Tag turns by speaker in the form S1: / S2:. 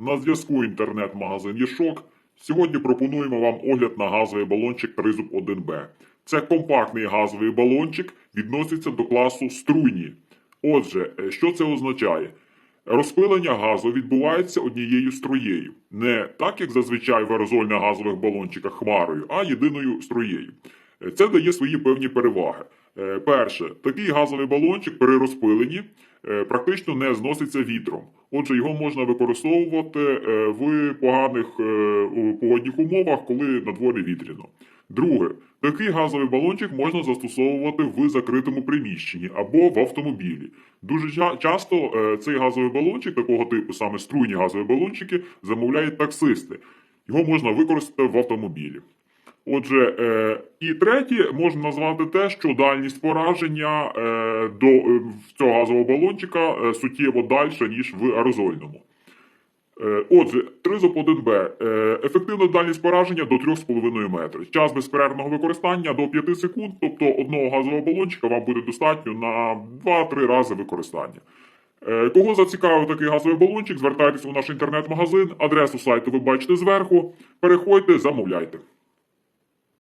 S1: На зв'язку інтернет-магазин Єшок. Сьогодні пропонуємо вам огляд на газовий балончик Тризуб 1Б. Це компактний газовий балончик, відноситься до класу струйні. Отже, е, що це означає? Розпилення газу відбувається однією струєю. Не так, як зазвичай в аерозольних газових балончиках хмарою, а єдиною струєю. Це дає свої певні переваги. Е, Перше, такий газовий балончик при розпиленні е, практично не зноситься вітром. Отже, його можна використовувати е, в поганих погодних умовах, коли на дворі вітряно. Друге, такий газовий балончик можна застосовувати в закритому приміщенні або в автомобілі. Дуже часто цей газовий балончик, такого типу, саме струйні газові балончики, замовляють таксисти. Його можна використати в автомобілі. Отже, е, і третє можна назвати те, що дальність пораження е, до е, цього газового балончика суттєво дальша, ніж в аерозольному. Отже, тризоп 1Б. Е, Ефективна дальність пораження до 3,5 метри. Час безперервного використання до 5 секунд, тобто одного газового балончика вам буде достатньо на 2-3 рази використання. Кого зацікавив такий газовий балончик, звертайтеся у наш інтернет-магазин. Адресу сайту ви бачите зверху. Переходьте, замовляйте.